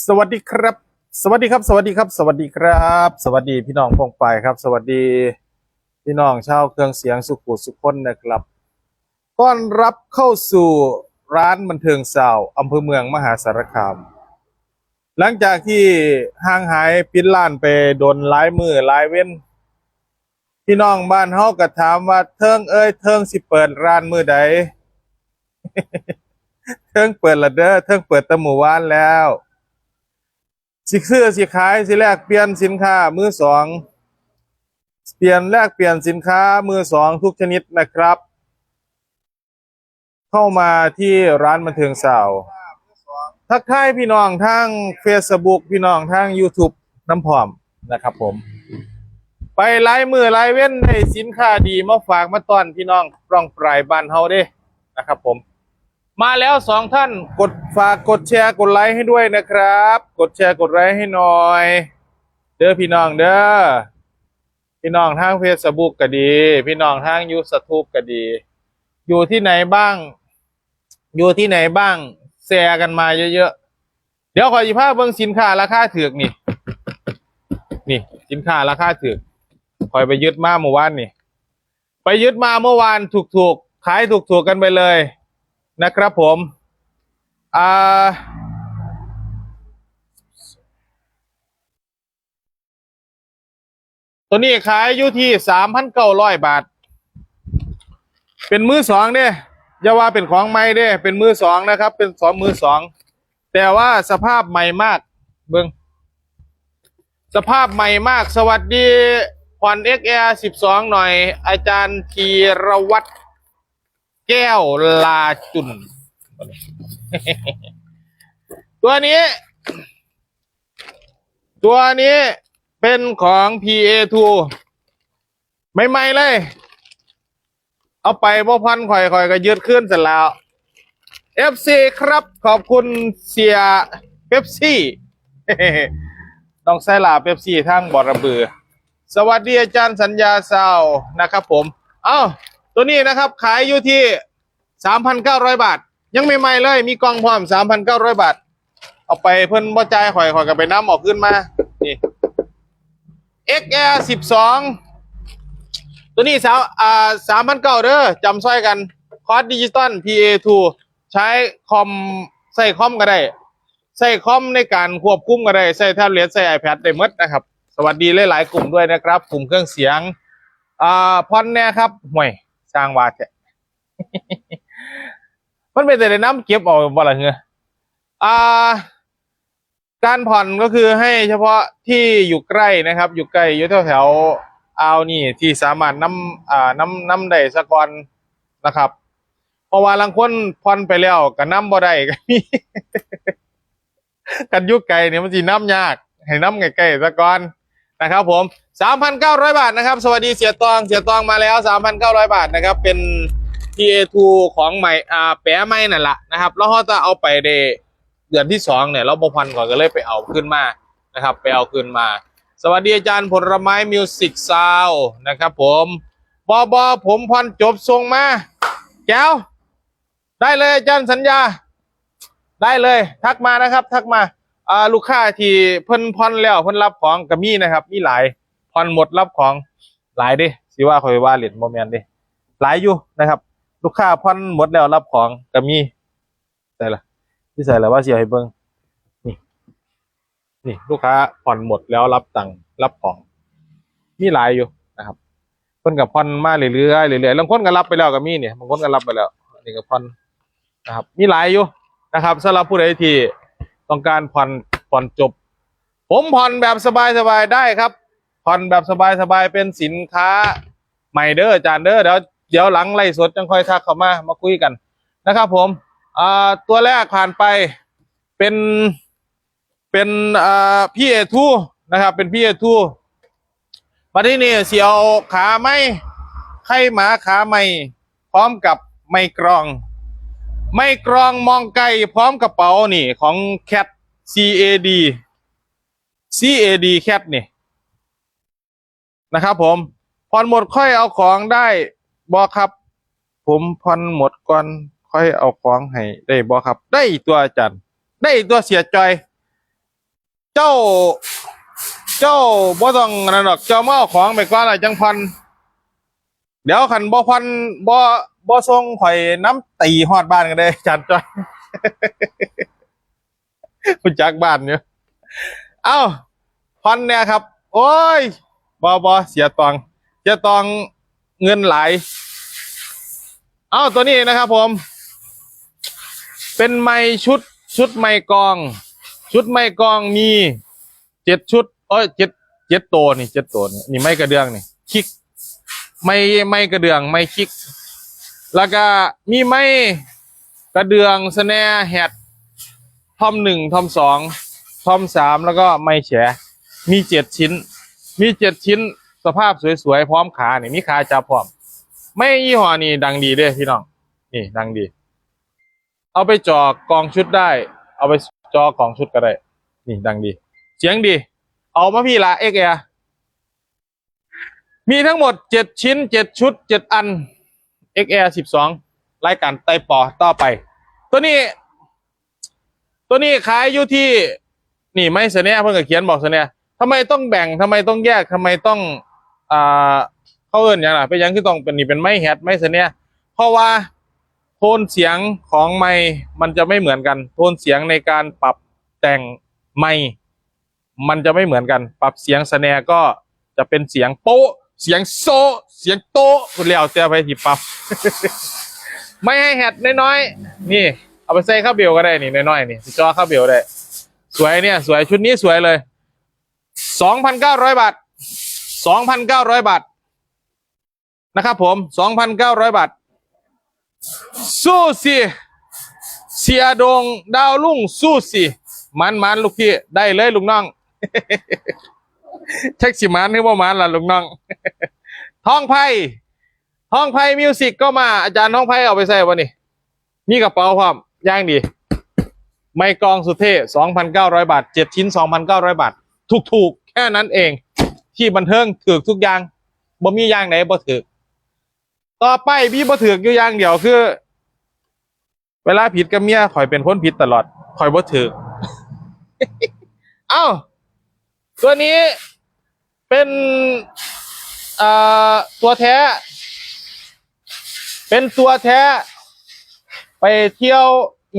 สวัสดีครับ สวัสดีครับ สวัสดีครับ สวัสดีครับ สวัสดีพี่น้องพงไปครับ สวัสดีพี่น้องชาวเครื่องเสียงสุขุสุขคนนะครับต้อนรับเข้าสู่ร้านบันเทิงสาวอำเภอเมืองมหาสารคาม หลังจากที่ห่างหายปิดล้านไปโดนลายมือลายเว้น พี่น้องบ้านเฮาก็ถามว่าเทิงเอ้ยเทิงสิเปิดร้านมือใดเทิงเปิดละเด้อเทิงเปิดตะหมู่วานแล้ว สิซื้อสิขายสิแลกเปลี่ยนสินค้ามือสองเปลี่ยนแลกเปลี่ยนสินค้ามือสองทุกชนิดนะครับ เข้ามาที่ร้านบันเทิงสาวทักทายพี่น้องทาง Facebook พี่น้องทาง YouTube น้ำพร้อมนะครับผม ไปไล่มือไล่เว้นให้สินค้าดีมาฝากมาต้อนพี่น้องร่องปลายบ้านเฮาเด้นะครับผม มาแล้วสองท่านกดฝากกดแชร์กดไลค์ให้ด้วยนะครับ กดแชร์กดไลค์ให้หน่อย เด้อพี่น้องเด้อพี่น้องทางเฟซบุ๊กก็ดี พี่น้องทางยูสทูบก็ดี อยู่ที่ไหนบ้าง อยู่ที่ไหนบ้างแชร์กันมาเยอะๆเดี๋ยวขอหยิบภาพเบิ่งสินค้าราคาถือกนี่ นี่สินค้าราคาถือกคอยไปยึดมาเมื่อวานนี่ ไปยึดมาเมื่อวานถูกๆขายถูกๆกันไปเลย นะครับผมอ่าตัวนี้ขายอยู่ที่สามพันเก้าร้อยบาท เป็นมือสองเด้อย่าว่าเป็นของใหม่เด้ เป็นมือสองนะครับ เป็นสองมือสอง แต่ว่าสภาพใหม่มาก เบิ้งสภาพใหม่มาก สวัสดีผ่อน XR สิบสองหน่อย อาจารย์ธีรวัตร แก้วลาจุน ตัวนี้ ตัวนี้เป็นของ PA2 ไม่ไม่ๆเลย เอาไปบ่พันข่อยข่อยก็ยืดขึ้นเสร็จแล้ว FC ครับขอบคุณเสียเป๊ปซี่ต้องใส่ลาเป๊ปซี่ทั้งบอระเบือ สวัสดีอาจารย์สัญญาเศร้านะครับผม เอ้า ตัวนี้นะครับขายอยู่ที่สามพันเก้าร้อยบาท ยังไม่ใหม่เลย มีกล่องพร้อมสามพันเก้าร้อยบาท เอาไปเพิ่นบ่จ่ายข่อยข่อยก็ไปน้ำออกขึ้นมา นี่ XR สิบสองตัวนี้สามอ่าสามพันเก้าเด้อจำซ้อยกัน คอร์สดิจิตอล PA2 ใช้คอมใส่คอมก็ได้ ใส่คอมในการควบคุมก็ได้ ใส่แท็บเล็ตใส่ iPad ได้หมดนะครับ สวัสดีหลาย ๆ กลุ่มด้วยนะครับ กลุ่มเครื่องเสียง อ่าพอนเนี่ยครับห่วย สร้างวาดแท้มันเป็นแต่ในน้ำเก็บออกบ่ละเงืออ่า การผ่อนก็คือให้เฉพาะที่อยู่ใกล้นะครับ อยู่ใกล้อยู่แถวแถวเอานี่ที่สามารถน้ำอ่าน้ำน้ำได้สะกอนนะครับ เพราะว่าลังคนผ่อนไปแล้วก็น้ำบ่ได้กกันยุกไกลเนี่ยมันสิน้ำยาก ให้น้ำใกล้ๆสะกอน นะครับผมสามพันเก้าร้อยบาทนะครับ สวัสดีเสียตองเสียตองมาแล้วสามพันเก้าร้อยบาทนะครับ เป็น PA2 ของใหม่อ่าแปะใหม่นั่นแหละนะครับ แล้วเขาจะเอาไปเดเดือนที่สองเนี่ยเราบพันก่อนก็เลยไปเอาขึ้นมานะครับ ไปเอาขึ้นมา สวัสดีอาจารย์ผลไม้มิวสิกซาวนะครับผมบอบอผมพันจบทรงมาแก้วได้เลยอาจารย์สัญญา ได้เลย ทักมานะครับ ทักมา อ่าลูกค้าที่เพิ่นพอนแล้วเพิ่นรับของก็มีนะครับ มีหลายพอนหมดรับของหลายเด้สิว่าคอยว่าเหรียญโมเมนเด้หลายอยู่นะครับ ลูกค้าพอนหมดแล้วรับของก็มีใส่ละที่ใส่ละว่าเสียให้เบิ่งนี่ นี่ลูกค้าผ่อนหมดแล้วรับตังค์รับของ มีหลายอยู่นะครับเพิ่นกับผ่อนมาเรื่อยๆเรื่อยๆบางคนก็รับไปแล้วก็มีเนี่ยบางคนก็รับไปแล้วนนี้ก็ผ่อนนะครับ มีหลายอยู่นะครับสำหรับผู้ใดที่ ต้องการผ่อนผ่อนจบ ผมผ่อนแบบสบายๆได้ครับ ผ่อนแบบสบายๆเป็นสินค้าใหม่เด้ออาจารย์เด้อเดี๋ยวเดี๋ยวหลังไล่สดจังค่อยทักเข้ามามาคุยกันนะครับ ผมอ่าตัวแรกผ่านไปเป็นเป็นอ่าพี่เอทูนะครับ เป็นพี่เอทูมาที่นี่เสียวขาไหมไข่หมาขาไม่พร้อมกับไม่กรอง ไม่กรองมองไกลพร้อมกระเป๋านี่ของ Cat CAD CAD Cat นี่นะครับผมผ่อนหมดค่อยเอาของได้บอครับ ผมผ่อนหมดก่อนค่อยเอาของให้ได้บอครับ ได้ตัวอาจารย์ได้ตัวเสียจอยเจ้า เจ้าบ่ต้องนั่นดอกเจ้ามาเอาของไปก่อนล่ะจังพันเดี๋ยวคันบ่พันบ่ บ่ส่งข่อยน้ำตีฮอดบ้านกันได้จัดจ้อยคุณจักบ้านเนี่ยเอ้าพันเนี่ยครับ โอ้ยบ่บ่เสียตองเสียตองเงินไหลเอ้าตัวนี้นะครับผม เป็นไม้ชุดชุดไม้กอง ชุดไม้กองมีเจ็ดชุดเอ้ยเจ็ดเจ็ดตัวนี่เจ็ดตัวนี่นี่ไม้กระเดื่องนี่คิก ไม่ไม่กระเดื่องไม่คิก แล้วก็มีไม้กระเดื่องสแนร์แฮดทอมหนึ่งทอมสองทอมสามแล้วก็ไม้แฉมีเจ็ดชิ้น มีเจ็ดชิ้นสภาพสวยๆ พร้อมขาเนี่ยมีขาจับพร้อม ไม่ยี่ห้อนี่ดังดีเด้พี่น้อง นี่ดังดี เอาไปจอกองชุดได้ เอาไปจอกองชุดก็ได้ นี่ดังดี เสียงดี เอามาพี่ละเอ็กเอมีทั้งหมดเจ็ดชิ้นเจ็ดชุดเจ็ดอัน XR สิบสองรายการไต่ปอต่อไป ตัวนี้ ตัวนี้ขายอยู่ที่นี่ไม่เสนเพิ่งก็เขียนบอกเสนทำไมต้องแบ่งทำไมต้องแยกทำไมต้องอ่าเขาเอิ้นอย่างไรเป็นยังคือต้องเป็นนี่เป็นไม้แฮดไม้เสนเพราะว่าโทนเสียงของไมค์มันจะไม่เหมือนกัน โทนเสียงในการปรับแต่งไมค์มันจะไม่เหมือนกัน ปรับเสียงสแนรก็จะเป็นเสียงโป๊ะ เสียงโซ เสียงโตคุณเลี้ยวเจ้าไปที่ปรับ ไม่ให้แฮดน้อยๆ นี่ เอาไปใส่ข้าวเบลก็ได้นี่น้อยๆนี่จอข้าวเบลได้ สวยเนี่ย สวยชุดนี้สวยเลยสองพันเก้าร้อยบาทสองพันเก้าร้อยบาทนะครับผมสองพันเก้าร้อยบาทสู้สิเสียดงดาวลุ่งสู้สิมันมันลูกพี่ได้เลยลูกน้อง เช็คสิมันหรือว่ามันล่ะลูกน้องท้องไพ่ท้องไพ่มิวสิกก็มาอาจารย์ท้องไพ่เอาไปใส่วะนี่นี่กระเป๋าความย่างดี ไม่กองสุเทสองพันเก้าร้อยบาทเจ็ดชิ้นสองพันเก้าร้อยบาท ถูกๆ แค่นั้นเอง ที่บันเทิงถือทุกอย่างบ่มีอย่างไหนบ่ถือต่อไปพี่บ่ถือกอยู่อย่างเดียวคือ เวลาผิดกับเมียข่อยเป็นคนผิดตลอดข่อยบ่ถือเอ้า ตัวนี้ เป็นเอ่อตัวแท้ เป็นตัวแท้ ไปเที่ยว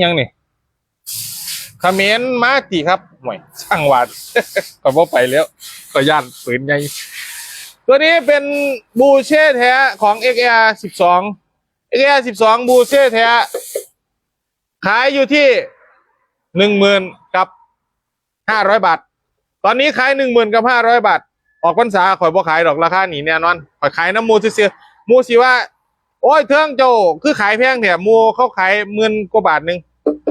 ยังนี่เขมรมาตีครับห่วยช่างหวาดก็บ่ไปแล้ว ก็ย่านปืนใหญ่ตัวนี้เป็นบูเช่แท้ของ XR 12 XR 12 บูเช่แท้ ขายอยู่ที่หนึ่งหมื่นกับห้าร้อยบาท ตอนนี้ขายหนึ่งหมื่นกับห้าร้อยบาท ออกพรรษาข่อยบ่ขายดอกราคาหนีแน่นอนข่อยขายน้ำมูซื่อๆมูสิว่า โอ้ยเทิงโจคือขายแพงเนี่ยมูเขาขายหมื่นกว่าบาทหนึ่ง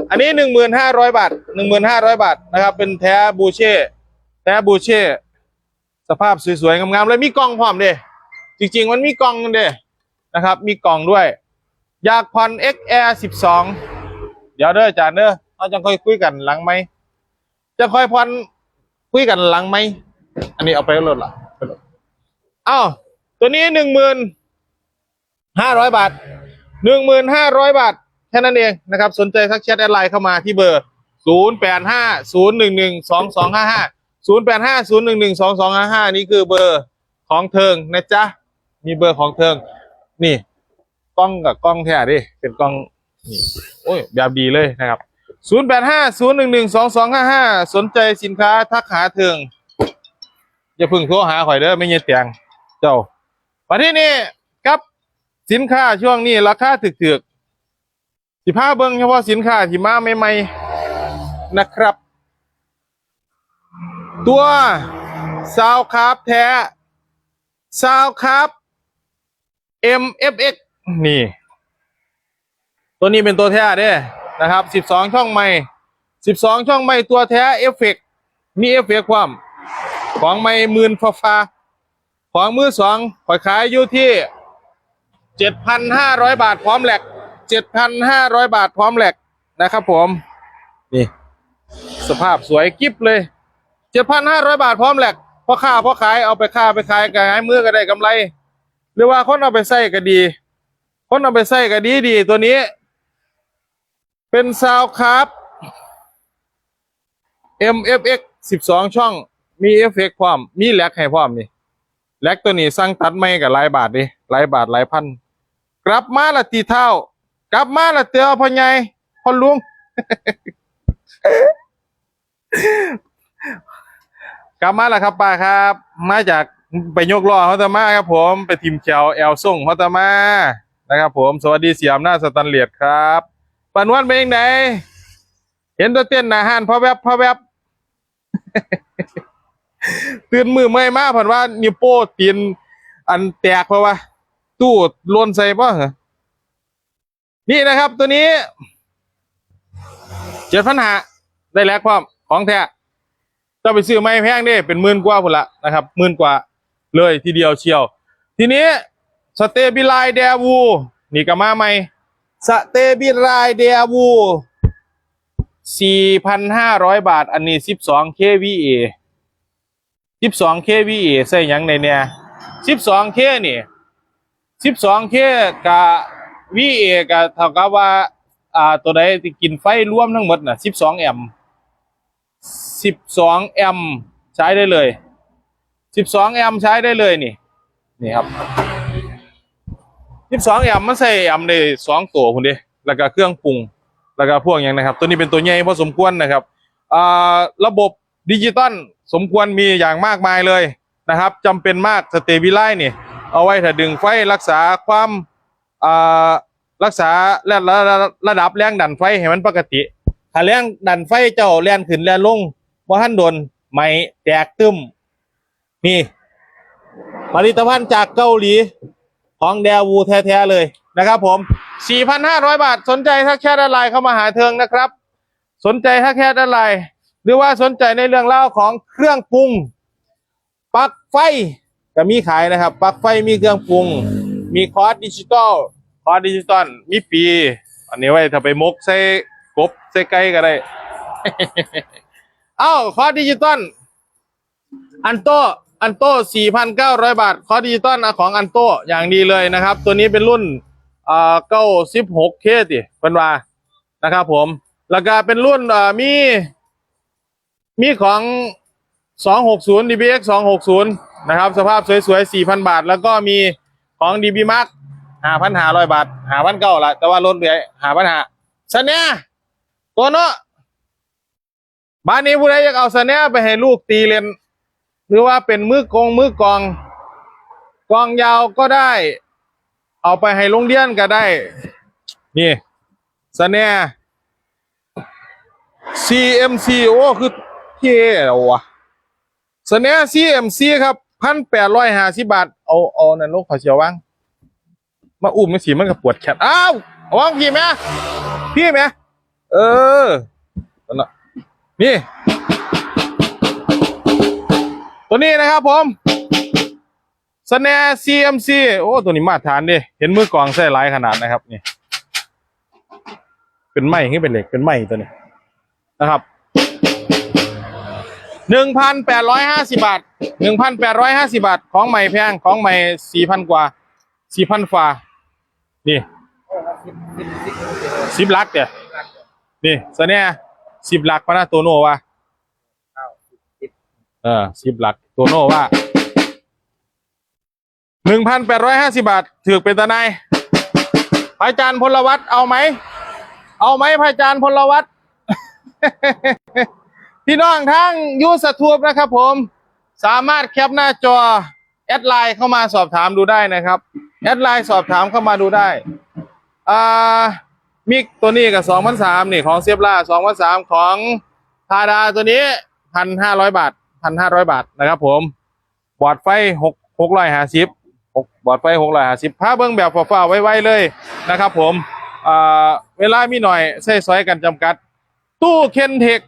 อันนี้หนึ่งหมื่นห้าร้อยบาทหนึ่งหมื่นห้าร้อยบาทนะครับเป็นแท้บูเช่ แท้บูเช่ สภาพสวยๆงามๆเลยมีกล่องพร้อมเด้จริง ๆ มันมีกล่องเด้นะครับ มีกล่องด้วยอยากผ่อน XR 12 เดี๋ยวเด้ออาจารย์เด้อเราจะค่อยคุยกันหลังไหมจะค่อยผ่อนคุยกันหลังไหม อันนี้เอาไปลดละไปลดอ้าวตัวนี้หนึ่งหมื่นห้าร้อยบาทหนึ่งหมื่นห้าร้อยบาท แค่นั้นเองนะครับ สนใจทักแชทแอดไลน์เข้ามาที่เบอร์ศูนย์แปดห้าศูนย์หนึ่งหนึ่งสองสองห้าห้าศูนย์แปดห้าศูนย์หนึ่งหนึ่งสองสองห้าห้านี่คือเบอร์ของเทิงนะจ๊ะ มีเบอร์ของเทิง นี่กล้องกับกล้องแท้ดิ เป็นกล้องนี่โอ้ยแบบดีเลยนะครับศูนย์แปดห้าศูนย์หนึ่งหนึ่งสองสองห้าห้าสนใจสินค้าทักหาเทิง อย่าพึ่งโทรหาข่อยเด้อไม่เงี้ยเตียงเจ้าประเทศนี้ครับสินค้าช่วงนี้ราคาถึกๆสิพาเบิ่งเฉพาะสินค้าที่มาใหม่ๆนะครับ ตัวซาวคร์บแท้ซาวคร์บ MFX นี่ ตัวนี้เป็นตัวแท้เด้นะครับ 12 ช่องใหม่ 12 ช่องใหม่ตัวแท้เอฟเฟกมีเอฟเฟกความ ของใหม่หมื่นฟ้าฟ้าของมือสองขายขายอยู่ที่7,500บาทพร้อมแหลก7,500บาทพร้อมแหลกนะครับผม นี่สภาพสวยกิฟเลย7,500บาทพร้อมแหลกพ่อค้าพ่อขายเอาไปค้าไปขายกันให้มือก็ได้กำไร หรือว่าคนเอาไปใส่ก็ดี คนเอาไปใส่ก็ดีดีตัวนี้ เป็นซาวครับ MFX สิบสองช่อง มีเอฟเฟกต์พร้อม มีแลกให้พร้อมนี่แลกตัวนี้สั่งตัดไม่กับหลายบาทดิหลายบาทหลายพัน กลับมาละตีเท้ากลับมาละเตียวพ่อใหญ่พ่อลุงกลับมาแล้วครับป้าครับ มาจากไปยกล้อเขาตะมาครับ ผมไปทีมเขียวแอลส่งเขาตะมานะครับ ผมสวัสดีเสียมหน้าสแตันเลียดครับปานวันเป็นยังไงเห็นตัวเต้นหนาหานพ่อแวบพ่อแวบ ตื่นมือไม่มาผ่านว่านิ้วโป้ตีนอันแตกเพราะว่า ตู้ลวนใส่ป่ะเหรอนี่นะครับ ตัวนี้เจ็ดพันหาได้แล้วความของแท้จะไปซื้อไม่แพงเด้เป็นหมื่นกว่าพุ่นละนะครับหมื่นกว่าเลยทีเดียวเชียว ทีนี้สเตบิลไลเดวูนี่ก็มาใหม่สเตบิลไลเดวู4,500 บาท อันนี้ 12 kVA 12 kVA ใส่หยังในเนี่ย12 k นี่12 k กับ VA ก็เท่ากับว่าอ่าตัวใดที่กินไฟรวมทั้งหมดน่ะ12แอมป์12แอมป์ใช้ได้เลย 12แอมป์ใช้ได้เลยนี่นี่ครับ12แอมป์มันใส่แอมป์ได้สองตัวคุณดิแล้วก็เครื่องปรุงแล้วก็พวกอย่างนะครับ ตัวนี้เป็นตัวใหญ่พอสมควรนะครับอ่าระบบดิจิตอล สมควรมีอย่างมากมายเลยนะครับจำเป็นมากสเตบิไลนี่เอาไว้ถ้าดึงไฟรักษาความรักษาระระระะดับแรงดันไฟให้มันปกติ ถ้าแรงดันไฟเจ้าแรงขึ้นแรงลงบ่ทันโดนไม่แตกตึมนี่ผลิตภัณฑ์จากเกาหลีของเดวูแท้ๆเลยนะครับผม 4,500 บาท สนใจทักแชทด้านไลน์เข้ามาหาเทิงนะครับ สนใจทักแชทด้านไลน์ หรือว่าสนใจในเรื่องเล่าวของเครื่องปรุงปลั๊กไฟก็มีขายนะครับปลั๊กไฟมีเครื่องปรุง มีคอร์สดิจิตอลคอร์สดิจิตอลมีปี อันนี้ไว้ถ้าไปมกใส่กบใส่ไก่ก็ได้ เอ้าคอร์สดิจิตอลอันโตอันโต4,900 บาท คอร์สดิจิตอลของอันโตอย่างดีเลยนะครับ ตัวนี้เป็นรุ่นอ่า96เคติเป็นว่านะครับผม แล้วก็เป็นรุ่นอ่ามี มีของ 260 DBX 260 นะครับ สภาพสวยๆ 4,000 บาท แล้วก็มีของ DB Mark 5,500 บาท5,900ละแต่ว่าลดเหลือ5,500ซันเนี่ยตัวเนาะบ้านนี้ผู้ใดอยากเอาซันเนี่ยไปให้ลูกตีเล่นหรือว่าเป็นมือกงมือกอง กองยาวก็ได้ เอาไปให้โรงเรียนก็ได้ นี่ซันเนี่ย CMC โอ้คือ เท่แล้ววะเสนอ CMC ครับพันแปดร้อยห้าสิบาท เอาเอานั่นลูกขอเชียวว่างมาอุ้มไม่สีมันก็ปวดแขนอ้าวเอาว่างพี่ไหมพี่ไหมเออนั่นนี่ ตัวนี้นะครับผมสแน CMC โอ้ ตัวนี้มาตรฐานดิเห็นมือกองใส่หลายขนาดนะครับ นี่ เป็นไม้ให้เป็นเหล็กเป็นไม้ตัวนี้นะครับ หนึ่งพันแปดร้อยห้าสิบาทหนึ่งพันแปดร้อยห้าสิบาท ของใหม่แพงของใหม่สี่พันกว่าสี่พันฝ่านี่สิบลักเดี๋ยนี่เสน่ห์สิบลักพะนะตัวโน่ว่าเออสิบลักตัวโน่ว่าหนึ่งพันแปดร้อยห้าสิบาทถือเป็นตะไนายพระอาจารย์พลวัตเอาไหม เอาไหมพระอาจารย์พลวัต พี่น้องทั้งยูสทูบนะครับผม สามารถแคปหน้าจอ แอดไลน์เข้ามาสอบถามดูได้นะครับ แอดไลน์สอบถามเข้ามาดูได้อ่ามิกตัวนี้กับสองพันสามนี่ของเซียบล่าสองพันสามของทาดาตัวนี้พันห้าร้อยบาทพันห้าร้อยบาทนะครับผม บอดไฟหกหกร้อยห้าสิบบอดไฟหกร้อยห้าสิบพาเบิ้งแบบฝ่าๆไว้ๆเลยนะครับผมอ่าเวลามีหน่อยใช้ซอยกันจำกัด ตู้เคนเทค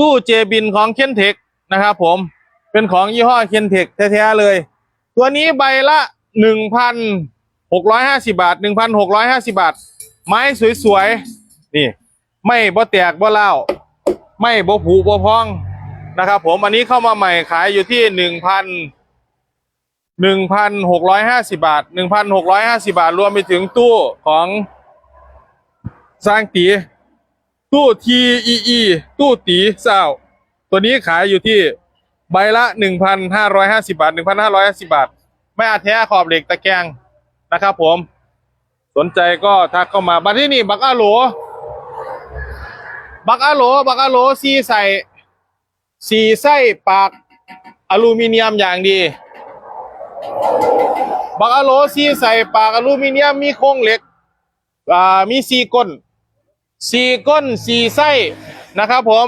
ตู้เจบินของเคนเทคนะครับผมเป็นของยี่ห้อเคนเทคแท้ๆเลย ตัวนี้ใบละหนึ่งพันหกร้อยห้าสิบาทหนึ่งพันหกร้อยห้าสิบาท ไม้สวยๆ นี่ ไม่บ่แตกบ่เล่า ไม่บ่ผุบ่พองนะครับผมอันนี้เข้ามาใหม่ขายอยู่ที่หนึ่งพันหนึ่งพันหกร้อยห้าสิบาทหนึ่งพันหกร้อยห้าสิบาท รวมไปถึงตู้ของสร้างตี ตู้ TEE ตู้ตีสาวตัวนี้ขายอยู่ที่ใบละหนึ่งพันห้าร้อยห้าสิบาทหนึ่งพันห้าร้อยห้าสิบาท ไม่อาจแท้ขอบเหล็กตะแกรงนะครับผม สนใจก็ทักเข้ามาบัดที่นี่บักอาโหลบักอาโหลบักอาโหลซีใส่สีไส้ปากอลูมิเนียมอย่างดี บักอาโหลซีใส่ปากอลูมิเนียมมีโครงเหล็กมีสีก้น สี่ก้นสี่ไส้นะครับผม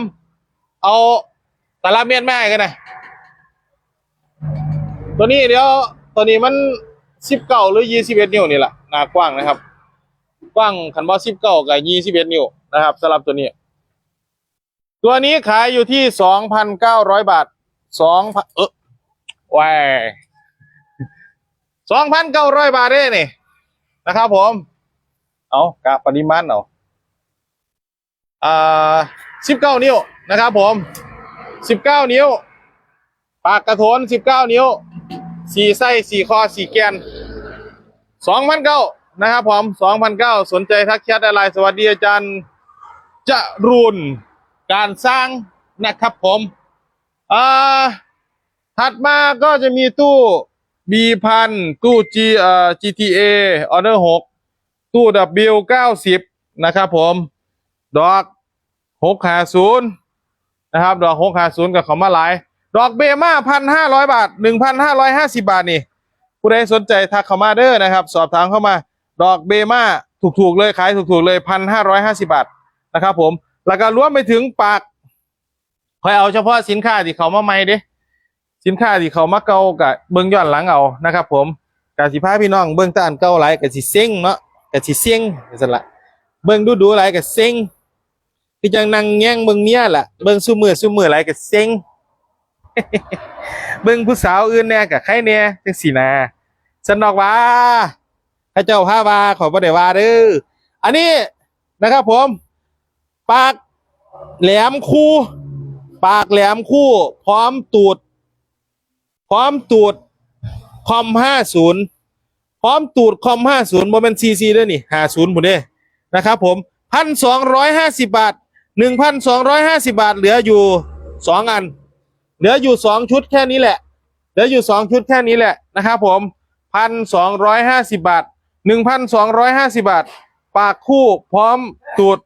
เอาตะลาเมียนแม่กันนะตัวนี้เดี๋ยวตัวนี้มันสิบเก้าหรือยี่สิบเอ็ดนิ้วนี่แหละหน้ากว้างนะครับ กว้างขันว่าสิบเก้ากับยี่สิบเอ็ดนิ้วนะครับสำหรับตัวนี้ ตัวนี้ขายอยู่ที่สองพันเก้าร้อยบาทสองพันเออว้ายสองพันเก้าร้อยบาทเด้นี่นะครับผม เอากะปริมาณเอา อ่าสิบเก้านิ้วนะครับผมสิบเก้านิ้ว ปากกระโถนสิบเก้านิ้วสี่ไส้สี่คอสี่แกนสองพันเก้านะครับผมสองพันเก้าสนใจทักแชทอะไรสวัสดีอาจารย์จะรูนการสร้างนะครับผมอ่าถัดมาก็จะมีตู้ B พันตู้ G เอ่อ GTA Order หกตู้ W เก้าสิบนะครับผม ดอก หกหาศูนย์นะครับ ดอกหกหาศูนย์กับเขามาหลาย ดอกเบม่าพันห้าร้อยบาทหนึ่งพันห้าร้อยห้าสิบาทนี่ผู้ใดสนใจทักเข้ามาเด้อนะครับ สอบถามเข้ามา ดอกเบม่าถูกๆเลยขายถูกๆเลยพันห้าร้อยห้าสิบาทนะครับ ผม แล้วก็รวมไปถึงปากคอยเอาเฉพาะสินค้าที่เขามาใหม่เด้สินค้าที่เขามาเก่ากับเบิ้งย้อนหลังเอานะครับ ผมกสิพาพี่น้องเบิ้งตอันเก่าหลายกับสิเซ็งเนาะกับสิเซ็งสั่นละเบิ้งดูดูหลายกับเซ็ง คือจังนั่งแย่งเบิ้งเมียล่ะเบิ้งซุมือซุมือหลายกับเซ็งเบิ่งผู้สาวอื่นแน่กับใครแหน่จังสีนาสนอกว่าพระเจ้าพาว่าขอบ่ได้ว่าเด้ออันนี้นะครับผมปากแหลมคู่ ปากแหลมคู่ พร้อมตูด พร้อมตูดคอมห้าศูนย์พร้อมตูดคอมห้าศูนย์โมเมนต์ซีซีด้วยนี่ห้าศูนย์หมดเด้นะครับผมพันสองร้อยห้าสิบบาท หนึ่งพันสองร้อยห้าสิบาทเหลืออยู่สองอัน เหลืออยู่สองชุดแค่นี้แหละ เหลืออยู่สองชุดแค่นี้แหละนะครับผมพันสองร้อยห้าสิบาทหนึ่งพันสองร้อยห้าสิบาท ปากคู่พร้อมตูด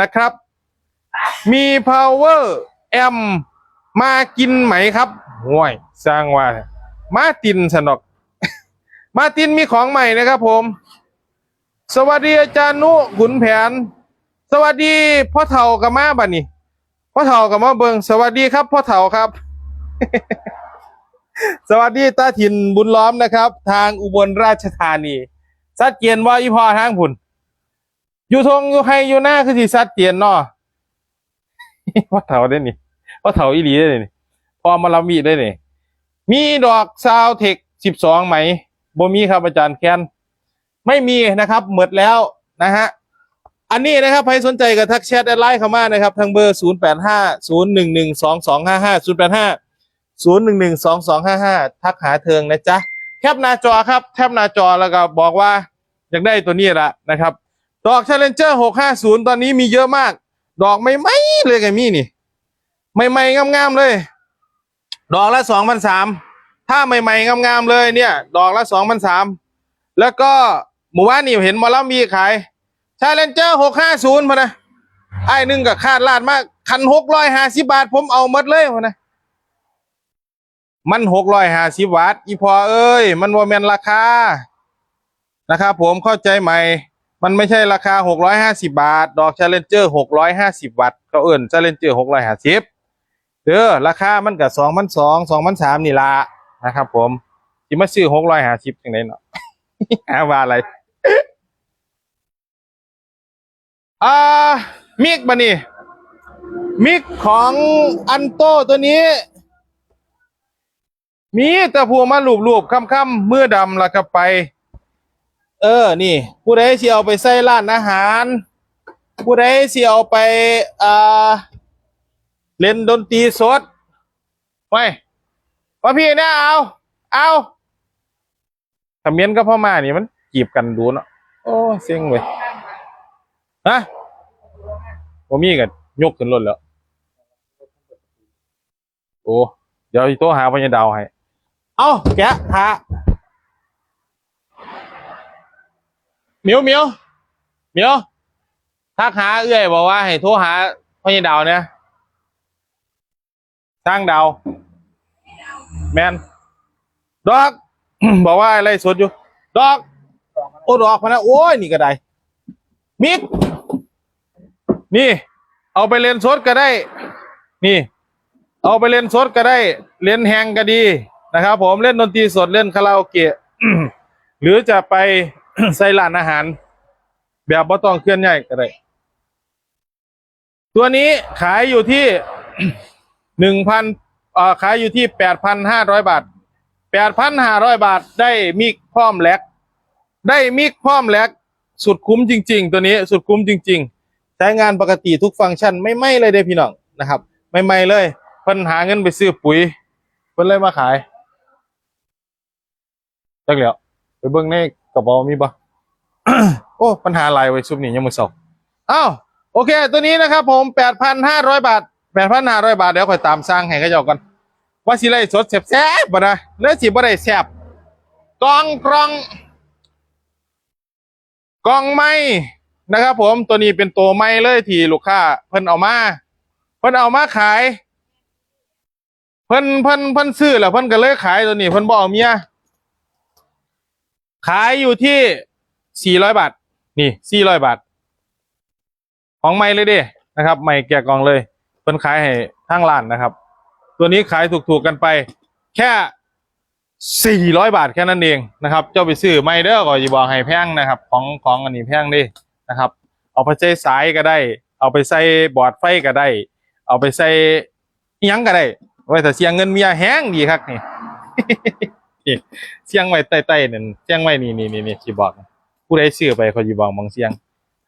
นะครับ มี power m มากินไหมครับห่วยสร้างว่า มาตินสนอกมาตินมีของใหม่นะครับผม สวัสดีอาจารย์นุขุนแผน สวัสดีพ่อเฒ่ากับมาบัดนี้พ่อเฒ่ากับมาเบิงสวัสดีครับพ่อเฒ่าครับ สวัสดีตาถิ่นบุญล้อมนะครับ ทางอุบลราชธานีสัดเกียนว่าอีพอทางผุนอยู่ทงอยู่ให้อยู่หน้าคือสิสัดเกียนเนาะพ่อเฒ่าได้นี่พ่อเฒ่าอีหลีได้นี่พอมาลามีได้นี่มีดอกซาวเทคสิบสองไหมบ่มีครับอาจารย์แคนไม่มีนะครับหมดแล้วนะฮะ อันนี้นะครับใครสนใจก็ทักแชทแอดไลน์เข้ามานะครับทางเบอร์ 0 8 5 0 1 1 2 2 5 5 0 8 5 0 1 1 2 2 5 5 ทักหาเทิงนะจ๊ะ แคปหน้าจอครับ แคปหน้าจอแล้วก็บอกว่าอยากได้ตัวนี้ละนะครับ ดอก Challenger 650 ตอนนี้มีเยอะมาก ดอกไม่ไม่เลยไงมี่นี่ ไม่ไม่งามๆเลย ดอกละ2,003ถ้าใหม่ๆงามๆเลยเนี่ย ดอกละ2,003แล้วก็หมู่บ้านนี่เห็นมอลำมีขาย ชาเลนเจอร์หกห้าศูนย์พะนะไอ้หนึ่งกับคาดลาดมากคันหกร้อยห้าสิบาท ผมเอาหมดเลยพะนะมันหกร้อยห้าสิบบาท อีพอเอ้ย มันว่าแมนราคานะครับผมเข้าใจใหม่มันไม่ใช่ราคาหกร้อยห้าสิบาท ดอกชาเลนเจอร์หกร้อยห้าสิบวัตต์เขาเอิ่นชาเลนเจอร์หกร้อยห้าสิบเด้อราคามันกับสองพันสองสองพันสามนี่ละนะครับผมที่มาซื้อหกร้อยห้าสิบจังไดเนาะหาว่าอะไร อ่ามิกบะนี่มิกของอันโตตัวนี้ มีแต่พวมาลูบลูบๆค่ำๆมือดำแล้วก็ไป เออ นี่ ผู้ใดสิเอาไปใส่ร้านอาหาร ผู้ใดสิเอาไปอ่าเล่นดนตรีสดไว้ว่าพี่เนี่ยเอา เอาคอมเมนต์ก็พ่อมานี่มันจีบกันดูเนาะโอ้เซ็งเว้ย ฮะผมมีกันยกขึ้นรถแล้ว โอ้เดี๋ยวอีโทรหาพญาดาวให้ เอ้าแกะหาเหมียวเหมียวเหมียวทักหาเอื้อยบอกว่าให้โทรหาพญาดาวเนี่ยสร้างดาว แมนดอก บอกว่าอะไรสดอยู่ ดอก โอ้ดอกพนะโอ้ยนี่ก็ได้มิก นี่ เอาไปเล่นสดก็ได้ นี่ เอาไปเล่นสดก็ได้ เล่นแฮงก็ดีนะครับ ผมเล่นดนตรีสดเล่นคาราโอเกะหรือจะไปใส่ร้านอาหาร แบบบ่ต้องเคลื่อนย้ายก็ได้ ตัวนี้ขายอยู่ที่หนึ่งพันเออขายอยู่ที่แปดพันห้าร้อยบาทแปดพันห้าร้อยบาทได้มิกพร้อมแลกได้มิกพร้อมแลกสุดคุ้มจริง ๆ ตัวนี้สุดคุ้มจริง ๆ ใช้งานปกติทุกฟังก์ชันไม่ไหม่เลยเด้พี่น้องนะครับ ไม่ไหม่เลยเพิ่นหาเงินไปซื้อปุ๋ยเพิ่นเลยมาขายจักแล้วไปเบิ่งในกระเป๋ามีบ่โอ้ปัญหาอะไรไว้ซุปนี่ยังมือสองอ้าวโอเค ตัวนี้นะครับผมแปดพันห้าร้อยบาทแปดพันห้าร้อยบาทเดี๋ยวค่อยตามสร้างให้เขาเจ้ากันว่าสิไล่สดแซ่บๆบ่นะเนื้อสิบ่ได้แซ่บกองกล่องกองไม้ นะครับผมตัวนี้เป็นตัวไม้เลยที่ลูกค้าเพิ่นเอามา เพิ่นเอามาขาย เพิ่นเพิ่นเพิ่นซื้อแล้วเพิ่นก็เลยขายตัวนี้เพิ่นบ่เอาเมียขายอยู่ที่สี่ร้อยบาท นี่สี่ร้อยบาท ของไม้เลยเด้นะครับไม้แกะกล่องเลยเพิ่นขายให้ทางร้านนะครับ ตัวนี้ขายถูกๆกันไป แค่สี่ร้อยบาทแค่นั้นเองนะครับ เจ้าไปซื้อไม่เด้อก็อย่าบอกให้แพงนะครับ ของของอันนี้แพงดิ นะครับ เอาไปใช้สายก็ได้ เอาไปใส่บอร์ดไฟก็ได้ เอาไปใส่ยังก็ได้ ไว้แต่เสียงเงินเมียแห้งดีครับนี่นี่เสียงไว้ใต้ๆนั่นเสียงไว้นี่นี่นี่นี่ที่บอกผู้ใดซื้อไปเขาจีบอกบางเสียง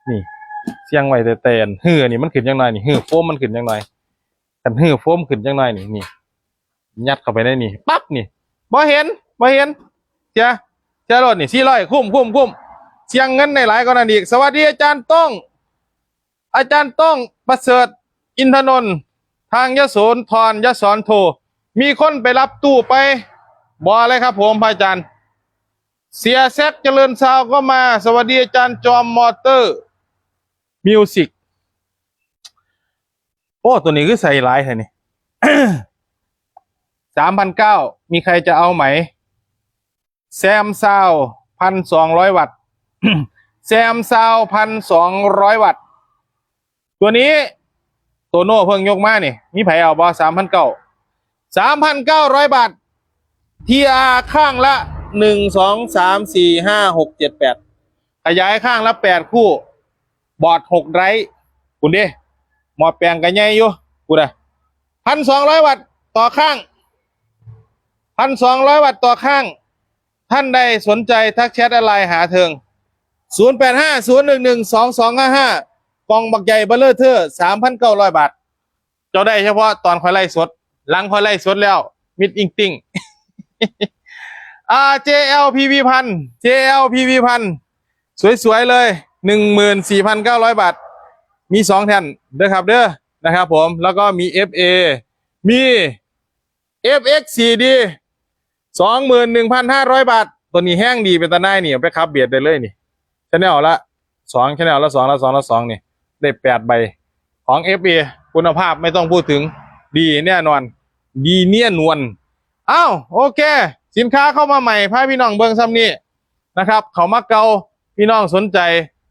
นี่ เสียงไว้แต่แต่เฮือนี่มันขึ้นยังไงนี่หื้อโฟมมันขึ้นยังไงกันหื้อโฟมขึ้นยังไงนี่นี่ยัดเข้าไปได้นี่ปั๊บนี่บ่เห็นบ่เห็นเจ้าเจ้ารถนี่สี่ร้อยคุ้มคุ้มคุ้ม เสียงเงินในหลายกว่านั้นอีสวัสดีอาจารย์ต้อง อาจารย์ต้องประเสริฐอินทนนท์ทางยโสธรยโสรโท มีคนไปรับตู้ไปบอเลยครับผมพระอาจารย์ เสียแซกเจริญซาวก็มา สวัสดีอาจารย์จอมมอเตอร์มิวสิกโอ้ตัวนี้คือใส่หลายแท่นี่สามพันเก้ามีใครจะเอาไหม แซมซาวพันสองร้อยวัตต์ แซมซาวพันสองร้อยวัตต์ ตัวนี้โตโน่เพิ่งยกมานี่มีไผเอาบอสามพันเก้าสามพันเก้าร้อยบาททีอาข้างละหนึ่งสองสามสี่ห้าหกเจ็ดแปดขยายข้างละแปดคู่ บอร์ดหกไรคุณดิหมอแปลงกันใหญ่อยู่กูนะพันสองร้อยวัตต์ต่อข้างพันสองร้อยวัตต์ต่อข้าง ท่านใดสนใจทักแชทอะไรหาเทิง ศูนย์แปดห้าศูนย์หนึ่งหนึ่งสองสองห้าห้ากองบักใหญ่เบลเลอร์เทอร์สามพันเก้าร้อยบาท เจ้าได้เฉพาะตอนคอยไล่สด หลังคอยไล่สดแล้ว มิดอิงติงอ่า JLPV พัน JLPV พันสวยๆเลยหนึ่งหมื่นสี่พันเก้าร้อยบาท มีสองแท่นเด้อครับเด้อนะครับผมแล้วก็มี FA มี FX 4D สองหมื่นหนึ่งพันห้าร้อยบาท ตัวนี้แห้งดีเป็นตาหน้านี่ไปขับเบียดได้เลยนี่ ชแนลละสองชแนลละสองละสองละสองนี่ ได้แปดใบ ของ FA คุณภาพไม่ต้องพูดถึง ดีแน่นอน ดีเนียนวลอ้าวโอเค สินค้าเข้ามาใหม่พาพี่น้องเบิงซ้ำนี่นะครับ เขามาเกาพี่น้องสนใจ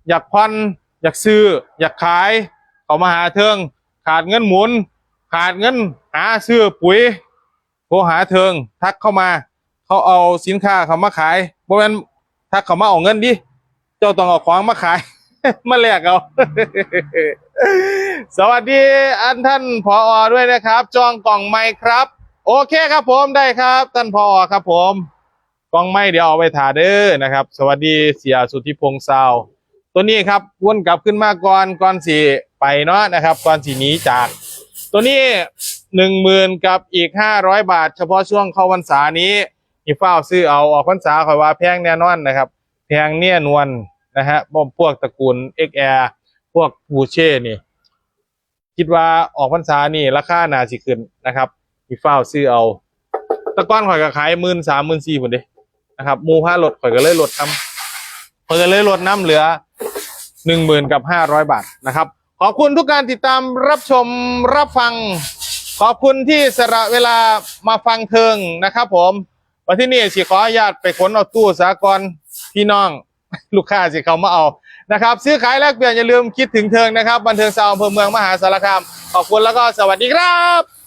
อยากพันอยากซื้อ อยากขาย เขามาหาเทิง ขาดเงินหมุน ขาดเงินหาซื้อปุ๋ยโทรหาเทิง ทักเข้ามา เขาเอาสินค้าเขามาขายบ่แม่นทักเขามาเอาเงินดิ เจ้าต้องเอาของมาขาย มาแลกเอา สวัสดีอันท่านผออด้วยนะครับ จองกล่องไม้ครับ โอเคครับผมได้ครับ ท่านผออครับผมกล่องไม้เดี๋ยวเอาไปถาเด้อนะครับ สวัสดีเสียสุทธิพงษ์ซาวตัวนี้ครับวนกลับขึ้นมาก่อนก่อนสีไปเนาะนะครับ ก่อนสีนี้จาก ตัวนี้หนึ่งหมื่นกับอีกห้าร้อยบาท เฉพาะช่วงเข้าพรรษานี้มีเฝ้าซื้อเอาออกพรรษาคอยว่าแพงแน่นอนนะครับ แพงเนี่ยนวล นะฮะบ่พวกตระกูล XR พวกบูเช่นี่ คิดว่าออกพรรษานี่ราคาน่าสิขึ้นนะครับ มีเฝ้าซื้อเอา ตะก้อนข่อยก็ขายหมื่นสามหมื่นสี่ผนเด้นะครับมูผ้าลดข่อยก็เลยลดน้ำข่อยก็เลยลดน้ำเหลือหนึ่งหมื่นกับห้าร้อยบาทนะครับ ขอบคุณทุกการติดตามรับชมรับฟัง ขอบคุณที่สละเวลามาฟังเทิงนะครับ ผมวันที่นี่สิขออนุญาตไปขนเอาตู้สากรณ์พี่น้อง ลูกค้าสิเขามาเอานะครับ ซื้อขายแลกเปลี่ยนอย่าลืมคิดถึงเทิงนะครับ บันเทิงซาวอำเภอเมืองมหาสารคาม ขอบคุณแล้วก็สวัสดีครับ